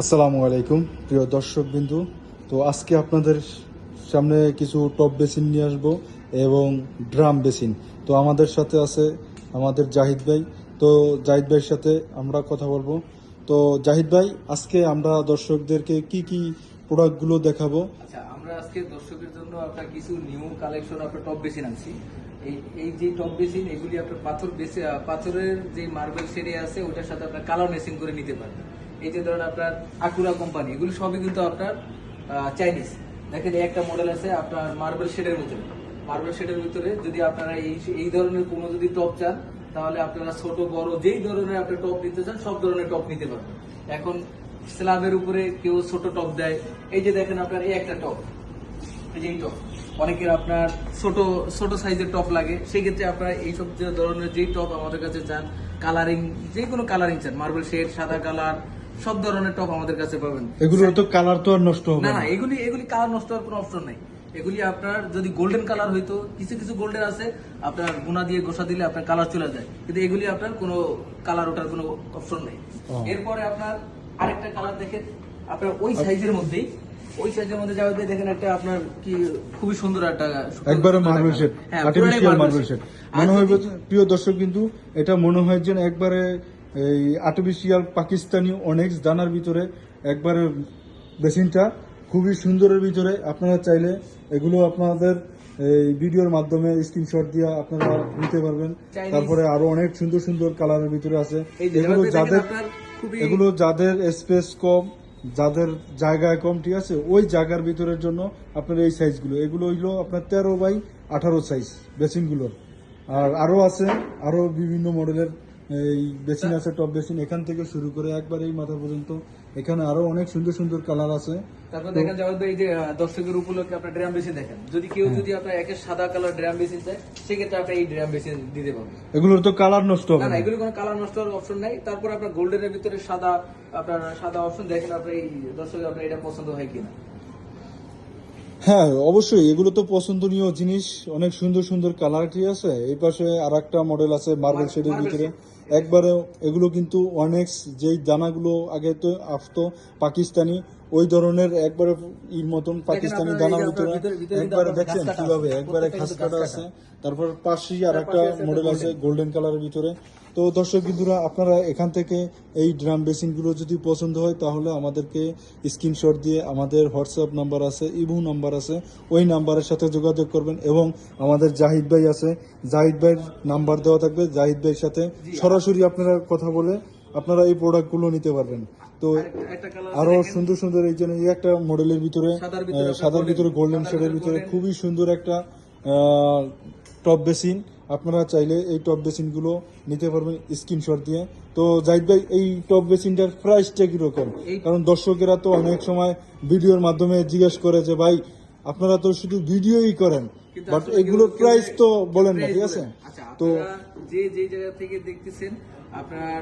আসসালামু আলাইকুম, প্রিয় দর্শক বিন্দু তো আজকে আপনাদের সামনে কিছু টপ বেসিন নিয়ে আসব এবং ড্রাম বেসিন তো আমাদের সাথে আছে আমাদের জাহিদ ভাই। তো জাহিদ ভাইয়ের সাথে আমরা কথা বলব। তো জাহিদ ভাই, আজকে আমরা দর্শকদেরকে কি কি প্রোডাক্টগুলো দেখাবো? আচ্ছা আমরা আজকে দর্শকের জন্য আপনার কিছু নিউ কালেকশন আপনার টপ বেসিন আনছি। এই এই যে টপ বেসিন এগুলি আপনার পাথর বেসে পাথরের যে মার্বেল সেরে আছে, ওটার সাথে আপনার কালার মেসিং করে নিতে পারবেন। এই যে ধরেন আপনার আকুরা কোম্পানি এগুলি সবই কিন্তু আপনার চাইনিজ দেখেন, এই একটা মডেল আছে আপনার মার্বেল শেডের ভিতরে। মার্বেল শেডের ভিতরে যদি আপনারা এই এই ধরনের কোনো যদি টপ চান, তাহলে আপনারা ছোট, বড় যেই ধরনের আপনি টপ নিতে চান, সব ধরনের টপ নিতে পারবেন। এখন স্ল্যাবের উপরে কেউ ছোট টপ দেয়। এই যে দেখেন আপনার এই একটা টপ এই যে এই টপ অনেকের আপনার ছোট ছোট সাইজের টপ লাগে। সেই ক্ষেত্রে আপনার এইসব যে ধরনের যেই টপ আমাদের কাছে চান কালারিং যে কোনো কালারিং চান মার্বেল শেড সাদা কালার সব ধরনের টপ আমাদের কাছে পাবেন। এগুলোর তো কালার তো আর নষ্ট হবে না না এগুলি এগুলি কালার নষ্ট হওয়ার কোনো অপশন নাই। এগুলি আপনার যদি গোল্ডেন কালার হইতো কিছু কিছু গোল্ডেন আছে আপনার গুণা দিয়ে গোসা দিলে আপনার কালার চলে যায়। কিন্তু এগুলি আপনার কোনো কালার ওঠার কোনো অপশন নেই। এরপরে আপনার আরেকটা কালার দেখেন আপনার ওই সাইজের মধ্যেই। ওই সাইজের মধ্যে দিয়ে দেখেন একটা আপনার কি খুবই সুন্দর একটা একবারে marble shade artificial marble shade মনে হয় প্রিয় দর্শক কিন্তু এটা মনে হয় যেন একবারে এই আর্টিফিশিয়াল পাকিস্তানি অনেক দানার ভিতরে একবারে বেসিনটা খুবই সুন্দরের ভিতরে। আপনারা চাইলে এগুলো আপনাদের এই ভিডিওর মাধ্যমে স্ক্রিনশট দিয়ে আপনারা নিতে পারবেন। তারপরে আরও অনেক সুন্দর সুন্দর কালারের ভিতরে আছে। এগুলো যাদের এগুলো যাদের স্পেস কম যাদের জায়গায় কম ঠিক আছে? ওই জায়গার ভিতরের জন্য আপনার এই সাইজগুলো এগুলো হইল আপনার তেরো বাই আঠারো সাইজ বেসিনগুলোর। আর আরও আছে আরও বিভিন্ন মডেলের এই বেসিন আছে টপ বেসিন এখান থেকে শুরু করে একবার এই মাথা পর্যন্ত। এখানে আরও অনেক সুন্দর সুন্দর কালার আছে। তারপর দেখেন যাওয়ার এই যে দর্শকের উপলক্ষে আপনার ড্রাম বেসিন দেখেন। যদি কেউ যদি আপনার একের সাদা কালার ড্রাম বেসিন চায় সেক্ষেত্রে আপনি এই ড্রাম বেসিন দিতে পারবেন। এগুলোর তো কালার নষ্ট হবে না। এগুলো কোনো কালার নষ্ট হওয়ার অপশন নাই। তারপর আপনার গোল্ডেনের ভিতরে সাদা আপনার সাদা অপশন দেখেন আপনার এই আপনার এটা পছন্দ হয় কিনা। হ্যাঁ অবশ্যই এগুলো তো পছন্দনীয় জিনিস। অনেক সুন্দর সুন্দর কালারটি আছে। এই পাশে আর একটা মডেল আছে মার্বেল শেডের ভিতরে। একবারে এগুলো কিন্তু অনেক যেই দানাগুলো আগে তো আসতো পাকিস্তানি ওই ধরনের একবারে ইর মতন পাকিস্তানি দানার এই ভিতরে একবারে দেখছেন ঘাস কীভাবে? একবারে খাস কাটা আছে। তারপর পাশেই আর একটা মডেল আছে গোল্ডেন কালারের ভিতরে। তো দর্শক বিন্দুরা আপনারা এখান থেকে এই ড্রাম বেসিনগুলো যদি পছন্দ হয় তাহলে আমাদেরকে স্ক্রিনশট দিয়ে আমাদের হোয়াটসঅ্যাপ নাম্বার আছে ইমো নাম্বার আছে ওই নাম্বারের সাথে যোগাযোগ করবেন এবং আমাদের জাহিদ ভাই আছে। জাহিদ ভাইয়ের নাম্বার দেওয়া থাকবে। জাহিদ ভাইয়ের সাথে সরাসরি আপনারা কথা বলে আপনারা এই প্রোডাক্টগুলো নিতে পারবেন। তো আরও সুন্দর সুন্দর এই জন্য এই একটা মডেলের ভিতরে সাদার ভিতরে গোল্ডেন শেডের ভিতরে খুবই সুন্দর একটা টপ বেসিন আপনারা চাইলে এই টপ বেসিনগুলো নিতে পারবেন স্ক্রিনশট দিয়ে। তো জাহিদ ভাই এই টপ বেসিনটার প্রাইসটা কীরকম? কারণ দর্শকেরা তো অনেক সময় ভিডিওর মাধ্যমে জিজ্ঞেস করে যে ভাই আপনারা তো শুধু ভিডিওই করেন বাট এগুলো প্রাইস তো বলেন না ঠিক আছে? আচ্ছা তো যে যে জায়গা থেকে দেখতেছেন আপনার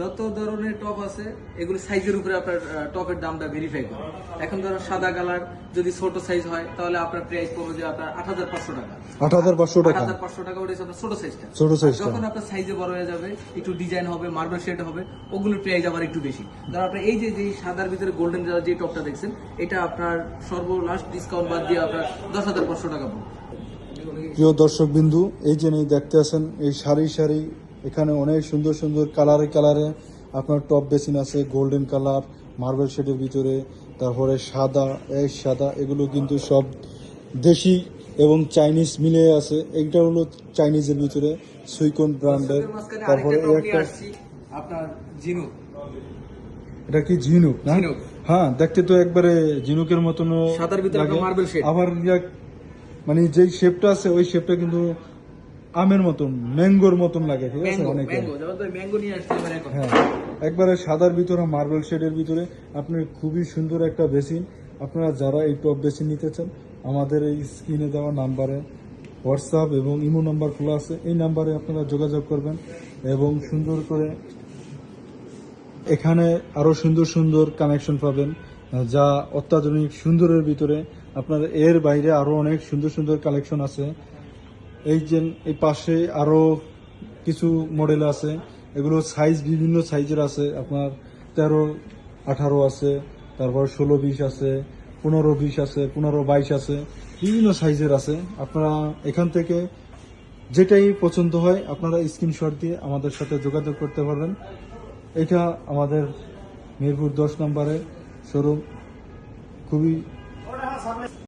যত ধরনের টপ আছে এগুলো সাইজের উপরে আপনার টপের দামটা ভেরিফাই করে এখন ধরো সাদা কালার যদি ছোট সাইজ হয় তাহলে আপনার প্রাইস পড়বে যে আপনার আট হাজার পাঁচশো টাকা। আট হাজার পাঁচশো আট টাকা। আট হাজার পাঁচশো টাকা ওটা আপনার ছোট সাইজটা ছোট সাইজটা যখন আপনার সাইজে বড় হয়ে যাবে একটু ডিজাইন হবে মার্বেল শেড হবে ওগুলোর প্রাইস আবার একটু বেশি। ধরো আপনার এই যে যে সাদার ভিতরে গোল্ডেন কালার যে টপটা দেখছেন এটা আপনার সর্বলাস্ট ডিসকাউন্ট বাদ দিয়ে আপনার দশ হাজার পাঁচশো টাকা পড়বে। প্রিয় দর্শক বিন্দু এই যে নিয়ে দেখতে আছেন এই সারি সারি এখানে অনেক সুন্দর সুন্দর কালারে কালারে আপনার টপ বেসিন আছে গোল্ডেন কালার মার্বেল শেডের ভিতরে তারপরে সাদা এই সাদা এগুলো কিন্তু সব দেশি এবং চাইনিজ মিলে আছে। এইটা হলো চাইনিজের ভিতরে সুইকন ব্র্যান্ডের তারপরে একটা আপনার এটা কি ঝিনুক না? হ্যাঁ দেখতে তো একবারে ঝিনুকের মতন সাদার ভিতরে আবার মানে যেই শেপটা আছে ওই শেপটা কিন্তু আমের মতন ম্যাঙ্গোর মতন লাগে ঠিক আছে? অনেকে হ্যাঁ একবারে সাদার ভিতরে মার্বেল শেডের ভিতরে আপনি খুবই সুন্দর একটা বেসিন। আপনারা যারা এই টপ বেসিন নিতে চান আমাদের এই স্ক্রিনে দেওয়া নাম্বারে হোয়াটসঅ্যাপ এবং ইমো নাম্বার খোলা আছে। এই নাম্বারে আপনারা যোগাযোগ করবেন এবং সুন্দর করে এখানে আরও সুন্দর সুন্দর কানেকশন পাবেন যা অত্যাধুনিক সুন্দরের ভিতরে। আপনার এর বাইরে আরও অনেক সুন্দর সুন্দর কালেকশন আছে। এই যে এই পাশে আরও কিছু মডেল আছে, এগুলো সাইজ বিভিন্ন সাইজের আছে। আপনার তেরো, আঠারো আছে, তারপর ষোলো, বিশ আছে, পনেরো, বিশ আছে, পনেরো, বাইশ আছে, বিভিন্ন সাইজের আছে। আপনারা এখান থেকে যেটাই পছন্দ হয়, আপনারা স্ক্রিনশট দিয়ে আমাদের সাথে যোগাযোগ করতে পারবেন। এটা আমাদের মিরপুর দশ নম্বরে শোরুম খুবই